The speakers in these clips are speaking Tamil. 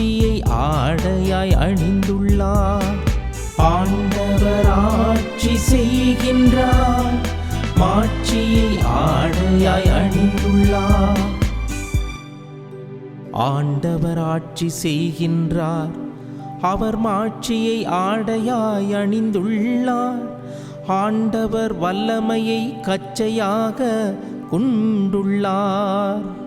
மாட்சியை ஆடையாய் அணிந்துள்ளார். ஆண்டவர் ஆட்சி செய்கின்றார். மாட்சியை ஆடையாய் அணிந்துள்ளார். ஆண்டவர் ஆட்சி செய்கின்றார். அவர் மாட்சியை ஆடையாய் அணிந்துள்ளார். ஆண்டவர் வல்லமையை கச்சையாக கொண்டுள்ளார்.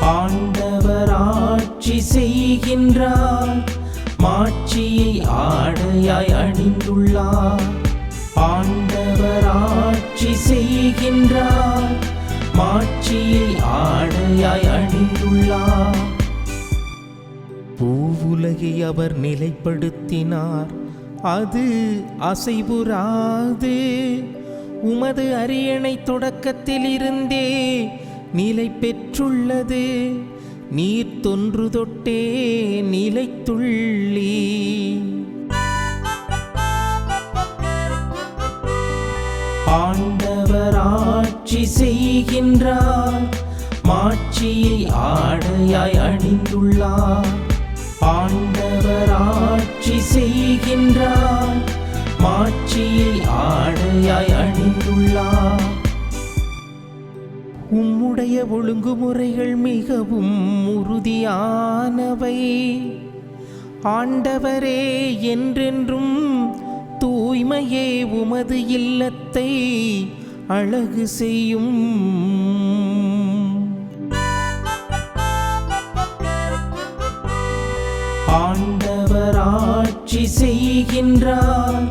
ஆண்டவர் ஆட்சி செய்கின்றார். மாட்சியை ஆடையாய் அணிந்துள்ளார். ஆண்டவர் ஆட்சி செய்கின்றார். மாட்சியை ஆடையாய் அணிந்துள்ளார். பூவுலகை அவர் நிலைப்படுத்தினார். அது அசைவுறாது. உமது அரியணை தொடக்கத்திலிருந்தே நிலை பெற்றுள்ளது நீர் தொன்று தொட்டே நிலைத்துள்ளி. ஆண்டவர் ஆட்சி செய்கின்றார் மாட்சியை ஆடையாய் அணிந்துள்ளார். ஆண்டவர் ஆட்சி செய்கின்றார் மாட்சியை ஆடையாய் அணிந்துள்ளார். உம்முடைய ஒழுங்குமுறைகள் மிகவும் உறுதியானவை. ஆண்டவரே என்றென்றும் தூய்மையே உமது இல்லத்தை அழகு செய்யும். ஆண்டவர் ஆட்சி செய்கின்றார்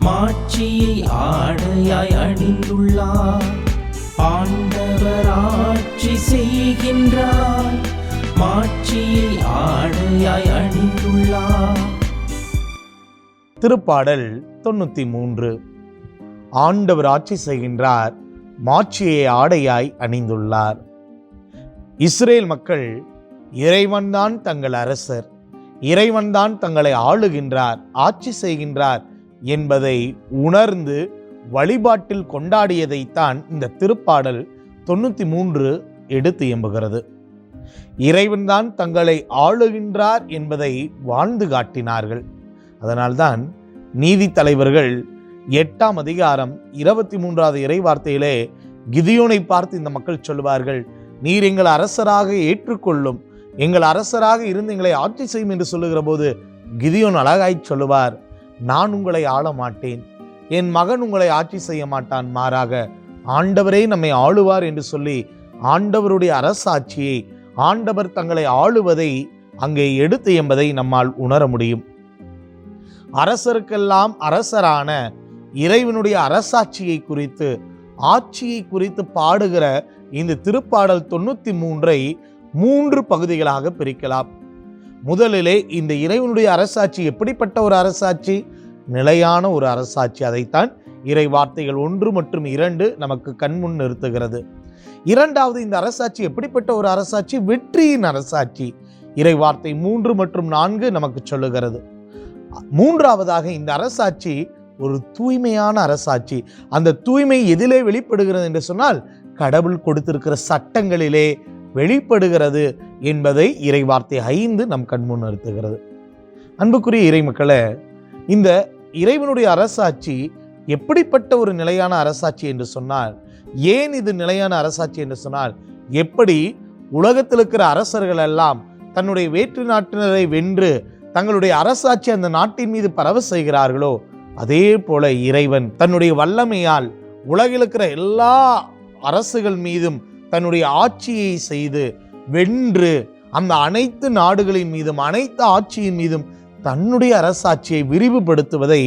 மாட்சியை ஆடையாய் அணிந்துள்ளார். ஆண்டவர் ஆட்சி செய்கின்றார் மாட்சியை ஆடையாய் அணிந்துள்ளார். திருப்பாடல் தொண்ணூத்தி மூன்று. ஆண்டவர் ஆட்சி செய்கின்றார் மாட்சியை ஆடையாய் அணிந்துள்ளார். இஸ்ரேல் மக்கள் இறைவன்தான் தங்கள் அரசர் இறைவன்தான் தங்களை ஆளுகின்றார் ஆட்சி செய்கின்றார் என்பதை உணர்ந்து வழிபாட்டில் கொண்டாடியதைத்தான் இந்த திருப்பாடல் தொண்ணூற்றி மூன்று எடுத்து எம்புகிறது. இறைவன்தான் தங்களை ஆளுகின்றார் என்பதை வாழ்ந்து காட்டினார்கள். அதனால்தான் நீதி தலைவர்கள் எட்டாம் அதிகாரம் இருபத்தி மூன்றாவது இறை வார்த்தையிலே கிதியோனை பார்த்து இந்த மக்கள் சொல்லுவார்கள் நீர் எங்கள் அரசராக ஏற்றுக்கொள்ளும். எங்கள் அரசராக இருந்து எங்களை ஆட்சி செய்யும் என்று சொல்லுகிற போது கிதியோன் அழகாய் சொல்லுவார் நான் உங்களை ஆள மாட்டேன் என் மகன் உங்களை ஆட்சி செய்ய மாட்டான் மாறாக ஆண்டவரே நம்மை ஆளுவார் என்று சொல்லி ஆண்டவருடைய அரசாட்சியை ஆண்டவர் தங்களை ஆளுவதை அங்கே எடுத்து என்பதை நம்மால் உணர முடியும். அரசருக்கெல்லாம் அரசரான இறைவனுடைய அரசாட்சியை குறித்து ஆட்சியை குறித்து பாடுகிற இந்த திருப்பாடல் தொண்ணூத்தி மூன்றை மூன்று பகுதிகளாக பிரிக்கலாம். முதலிலே இந்த இறைவனுடைய அரசாட்சி எப்படிப்பட்ட ஒரு அரசாட்சி? நிலையான ஒரு அரசாட்சி அதைத்தான் இறை வார்த்தைகள் ஒன்று மற்றும் இரண்டு நமக்கு கண்முன் நிறுத்துகிறது. இரண்டாவது இந்த அரசாட்சி எப்படிப்பட்ட ஒரு அரசாட்சி? வெற்றியின் அரசாட்சி. இறை வார்த்தை மூன்று மற்றும் நான்கு நமக்கு சொல்லுகிறது. மூன்றாவதாக இந்த அரசாட்சி ஒரு தூய்மையான அரசாட்சி. அந்த தூய்மை எதிலே வெளிப்படுகிறது என்று சொன்னால் கடவுள் கொடுத்திருக்கிற சட்டங்களிலே வெளிப்படுகிறது என்பதை இறை வார்த்தை ஐந்து நம் கண்முன் நிறுத்துகிறது. அன்புக்குரிய இறை மக்களே இந்த இறைவனுடைய அரசாட்சி எப்படிப்பட்ட ஒரு நிலையான அரசாட்சி என்று சொன்னால் ஏன் இது நிலையான அரசாட்சி என்று சொன்னால் எப்படி உலகத்தில் இருக்கிற அரசர்கள் எல்லாம் தன்னுடைய வேற்று நாட்டினரை வென்று தங்களுடைய அரசாட்சி அந்த நாட்டின் மீது பரவ செய்கிறார்களோ அதே போல இறைவன் தன்னுடைய வல்லமையால் உலகில் இருக்கிற எல்லா அரசுகள் மீதும் தன்னுடைய ஆட்சியை செய்து வென்று அந்த அனைத்து நாடுகளின் மீதும் அனைத்து ஆட்சியின் மீதும் தன்னுடைய அரசாட்சியை விரிவுபடுத்துவதை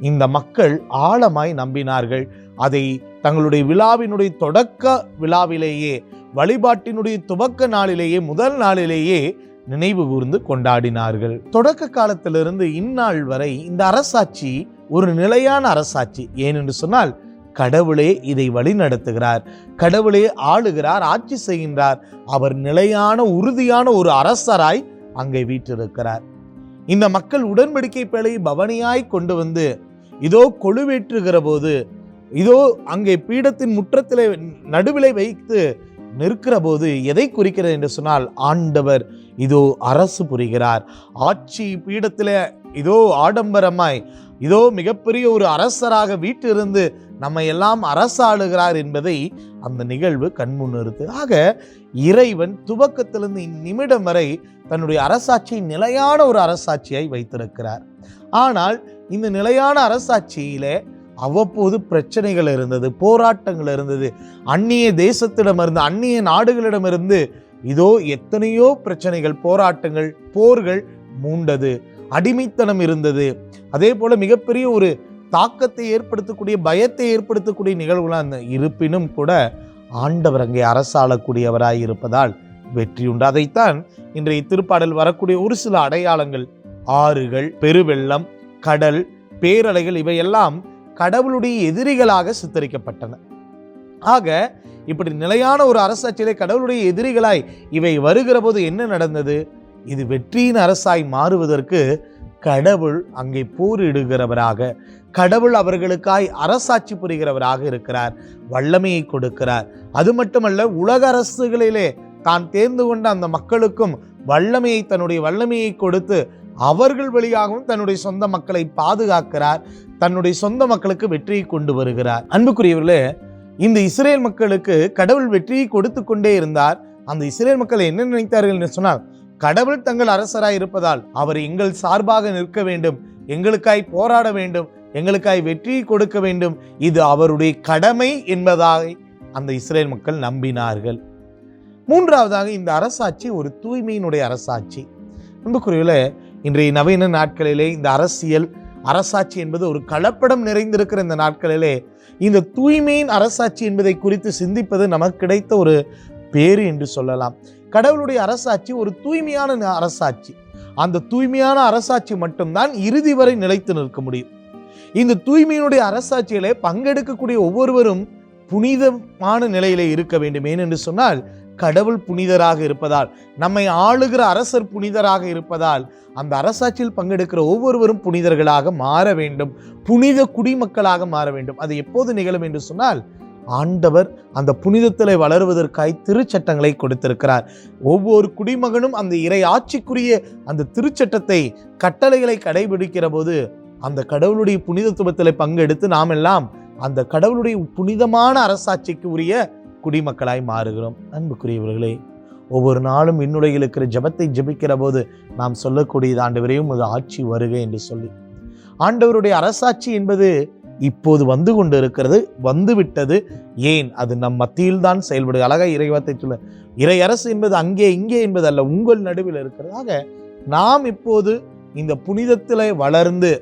இந்த மக்கள் ஆழமாய் நம்பினார்கள். அதை தங்களுடைய விழாவினுடைய தொடக்க விழாவிலேயே வழிபாட்டினுடைய துவக்க நாளிலேயே முதல் நாளிலேயே நினைவு கூர்ந்து கொண்டாடினார்கள். தொடக்க காலத்திலிருந்து இந்நாள் வரை இந்த அரசாட்சி ஒரு நிலையான அரசாட்சி. ஏனென்று சொன்னால் கடவுளே இதை வழிநடத்துகிறார். கடவுளே ஆளுகிறார் ஆட்சி செய்கின்றார். அவர் நிலையான உறுதியான ஒரு அரசராய் அங்கே வீற்றிருக்கிறார். இந்த மக்கள் உடன்படிக்கை பேழையை பவனியாய் கொண்டு வந்து இதோ கொழுவேற்றுகிற போது இதோ அங்கே பீடத்தின் முற்றத்திலே நடுவிலை வைத்து நிற்கிற போது எதை குறிக்கிறது என்று சொன்னால் ஆண்டவர் இதோ அரசு புரிகிறார். ஆட்சி பீடத்தில் இதோ ஆடம்பரமாய் இதோ மிகப்பெரிய ஒரு அரசராக வீட்டிலிருந்து நம்மை எல்லாம் அரசாளுகிறார் என்பதை அந்த நிகழ்வு கண்முன்னிறுத்து ஆக இறைவன் துவக்கத்திலிருந்து இந்நிமிடம் வரை தன்னுடைய அரசாட்சியை நிலையான ஒரு அரசாட்சியை வைத்திருக்கிறார். ஆனால் இந்த நிலையான அரசாட்சியிலே அவ்வப்போது பிரச்சனைகள் இருந்தது போராட்டங்கள் இருந்தது. அந்நிய தேசத்திடமிருந்து அந்நிய நாடுகளிடமிருந்து இதோ எத்தனையோ பிரச்சனைகள் போராட்டங்கள் போர்கள் மூண்டது. அடிமைத்தனம் இருந்தது. அதே போல் மிகப்பெரிய ஒரு தாக்கத்தை ஏற்படுத்தக்கூடிய பயத்தை ஏற்படுத்தக்கூடிய நிகழ்வுகளாக அந்த இருப்பினும் கூட ஆண்டவர் அங்கே அரசாளக்கூடியவராய் இருப்பதால் வெற்றி உண்டு. அதைத்தான் இன்றைய திருப்பாடல் வரக்கூடிய ஒரு சில அடையாளங்கள் ஆறுகள் பெருவெள்ளம் கடல் பேரலைகள் இவையெல்லாம் கடவுளுடைய எதிரிகளாக சித்தரிக்கப்பட்டன. ஆக இப்படி நிலையான ஒரு அரசாட்சியிலே கடவுளுடைய எதிரிகளாய் இவை வருகிற போது என்ன நடந்தது? இது வெற்றியின் அரசாய் மாறுவதற்கு கடவுள் அங்கே போரிடுகிறவராக கடவுள் அவர்களுக்காய் அரசாட்சி புரிகிறவராக இருக்கிறார் வல்லமையை கொடுக்கிறார். அது மட்டுமல்ல உலக அரசுகளிலே தான் தேர்ந்து கொண்ட அந்த மக்களுக்கும் வல்லமையை தன்னுடைய வல்லமையை கொடுத்து அவர்கள் வழியாகவும் தன்னுடைய சொந்த மக்களை பாதுகாக்கிறார் தன்னுடைய சொந்த மக்களுக்கு வெற்றியை கொண்டு வருகிறார். அன்புக்குரியவர்களே இந்த இஸ்ரேல் மக்களுக்கு கடவுள் வெற்றியை கொடுத்து கொண்டே இருந்தார். அந்த இஸ்ரேல் மக்கள் என்ன நினைத்தார்கள் என்று சொன்னால் கடவுள் தங்கள் அரசராய் இருப்பதால் அவர் எங்கள் சார்பாக நிற்க வேண்டும் எங்களுக்காய் போராட வேண்டும் எங்களுக்காய் வெற்றியை கொடுக்க வேண்டும். இது அவருடைய கடமை என்பதாக அந்த இஸ்ரேல் மக்கள் நம்பினார்கள். மூன்றாவதாக இந்த அரசாட்சி ஒரு தூய்மையினுடைய அரசாட்சி. அன்புக்குரியவில் இன்றைய நவீன நாட்களிலே இந்த அரசியல் அரசாட்சி என்பது ஒரு கலப்படம் நிறைந்திருக்கிற இந்த நாட்களிலே இந்த தூய்மையின் அரசாட்சி என்பதை குறித்து சிந்திப்பது நமக்கு கிடைத்த ஒரு பேரு என்று சொல்லலாம். கடவுளுடைய அரசாட்சி ஒரு தூய்மையான ந- அரசாட்சி. அந்த தூய்மையான அரசாட்சி மட்டும்தான் இறுதி வரை நிலைத்து நிற்க முடியும். இந்த தூய்மையினுடைய அரசாட்சியிலே பங்கெடுக்கக்கூடிய ஒவ்வொருவரும் புனிதமான நிலையிலே இருக்க வேண்டும். ஏனென்று சொன்னால் கடவுள் புனிதராக இருப்பதால் நம்மை ஆளுகிற அரசர் புனிதராக இருப்பதால் அந்த அரசாட்சியில் பங்கெடுக்கிற ஒவ்வொருவரும் புனிதர்களாக மாற வேண்டும். புனித குடிமக்களாக மாற வேண்டும். அது எப்போது நிகழும் என்று சொன்னால் ஆண்டவர் அந்த புனிதத்தில் வளருவதற்காய் திருச்சட்டங்களை கொடுத்திருக்கிறார். ஒவ்வொரு குடிமகனும் அந்த இறை ஆட்சிக்குரிய அந்த திருச்சட்டத்தை கட்டளைகளை கடைபிடிக்கிற போது அந்த கடவுளுடைய புனிதத்துவத்தில் பங்கெடுத்து நாம் எல்லாம் அந்த கடவுளுடைய புனிதமான அரசாட்சிக்கு உரிய குடிமக்களாய் மாறுகிறோம். அன்புக்குரியவர்களே ஒவ்வொரு நாளும் இன்னுடைய இருக்கிற ஜெபத்தை ஜபிக்கிற போது நாம் சொல்லக்கூடியது ஆண்டவரையும் அது ஆட்சி வருக என்று சொல்லி. ஆண்டவருடைய அரசாட்சி என்பது இப்போது வந்து கொண்டு இருக்கிறது வந்து விட்டது. ஏன்? அது நம் மத்தியில் தான் செயல்படுது அழகா இறைவத்தை சொல்ல இறை அரசு என்பது அங்கே இங்கே என்பது அல்ல உங்கள் நடுவில் இருக்கிறதாக நாம் இப்போது இந்த புனிதத்தில் வளர்ந்து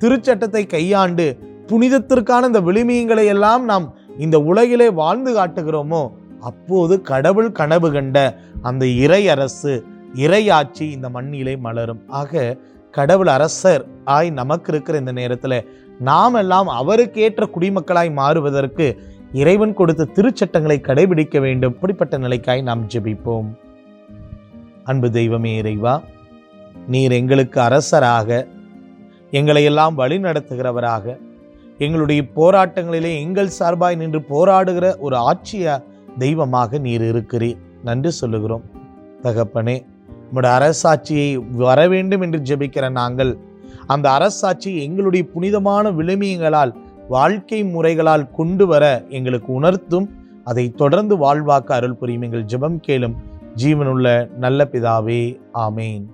திருச்சட்டத்தை கையாண்டு புனிதத்திற்கான இந்த விளிமியங்களை எல்லாம் நாம் இந்த உலகிலே வாழ்ந்து காட்டுகிறோமோ அப்போது கடவுள் கனவு கண்ட அந்த இறை அரசு இறையாட்சி இந்த மண்ணிலே மலரும். ஆக கடவுள் அரசர் ஆய் நமக்கு இருக்கிற இந்த நேரத்தில் நாம் எல்லாம் அவருக்கேற்ற குடிமக்களாய் மாறுவதற்கு இறைவன் கொடுத்த திருச்சட்டங்களை கடைபிடிக்க வேண்டும். இப்படிப்பட்ட நிலைக்காய் நாம் ஜெபிப்போம். அன்பு தெய்வமே இறைவா நீர் எங்களுக்கு அரசராக எங்களை எல்லாம் வழி நடத்துகிறவராக எங்களுடைய போராட்டங்களிலே எங்கள் சார்பாய் நின்று போராடுகிற ஒரு ஆட்சிய தெய்வமாக நீர் இருக்கிறீர். நன்றி சொல்லுகிறோம். தகப்பனே உம்முடைய அரசாட்சியை வர வேண்டும் என்று ஜெபிக்கிற நாங்கள் அந்த அரசாட்சி எங்களுடைய புனிதமான விழுமியங்களால் வாழ்க்கை முறைகளால் கொண்டு வர எங்களுக்கு உணர்த்தும் அதை தொடர்ந்து வாழ்வாக்க அருள் புரியும் எங்கள் ஜெபம் கேளும் ஜீவனுள்ள நல்ல பிதாவே ஆமேன்.